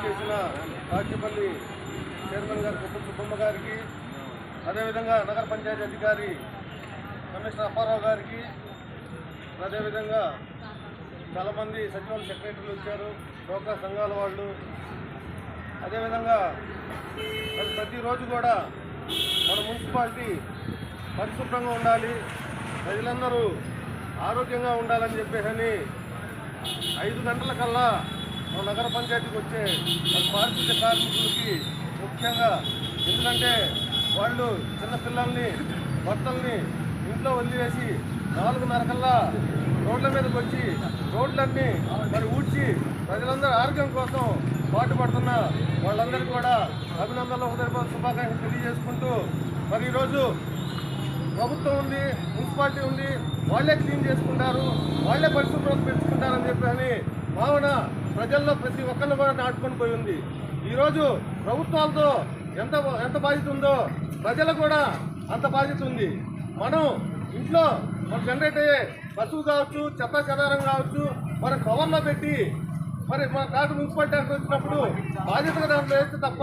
చేసిన రాజ్యపల్లి చైర్మన్ గారి కుప్ప సుబ్బమ్మ గారికి అదేవిధంగా నగర పంచాయతీ అధికారి కమిషనర్ అప్పారావు గారికి అదేవిధంగా చాలామంది సచివాలయ సెక్రటరీలు వచ్చారు డోక్రా సంఘాల వాళ్ళు. అదేవిధంగా మరి ప్రతిరోజు కూడా మన మున్సిపాలిటీ పరిశుభ్రంగా ఉండాలి ప్రజలందరూ ఆరోగ్యంగా ఉండాలని చెప్పేసి ఐదు గంటల కల్లా మన నగర పంచాయతీకి వచ్చే పారిశుద్ధ్య కార్మికులకి ముఖ్యంగా. ఎందుకంటే వాళ్ళు చిన్నపిల్లల్ని భర్తల్ని ఇంట్లో వదిలివేసి నాలుగున్నర కల్లా రోడ్ల మీదకి వచ్చి రోడ్లన్నీ మరి ఊడ్చి ప్రజలందరూ ఆరోగ్యం కోసం పాటుపడుతున్న వాళ్ళందరికీ కూడా అభినందనలు హృదయపూర్వక శుభాకాంక్షలు తెలియజేసుకుంటూ మరి ఈరోజు ప్రభుత్వం ఉంది మున్సిపాలిటీ ఉంది వాళ్ళే క్లీన్ చేసుకుంటారు వాళ్ళే పరిశుభ్రత పెంచుకుంటారని చెప్పి అని భావన ప్రజల్లో ప్రతి ఒక్కరిని కూడా నాటుకొని పోయి ఉంది. ఈరోజు ప్రభుత్వాలతో ఎంత ఎంత బాధ్యత ఉందో ప్రజలకు కూడా అంత బాధ్యత ఉంది. మనం ఇంట్లో మన జనరేట్ అయ్యే పశువు కావచ్చు చెత్త చెదారం కావచ్చు మనం కవర్లో పెట్టి మరి మన కాటు మున్సిపాలిటీ అంటే వచ్చినప్పుడు బాధ్యతగా దాంట్లో వేస్తే తప్ప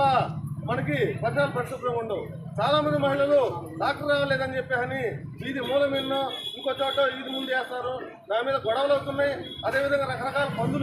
మనకి పరిసరాలు పరిశుభ్రంగా ఉండవు. చాలా మంది మహిళలు డాక్టర్ రావలేదని చెప్పి ఇది మూల మీద ఇంకో చోట ఇది ముందు వేస్తారు. దాని మీద గొడవలు అవుతున్నాయి. అదేవిధంగా రకరకాల పందులు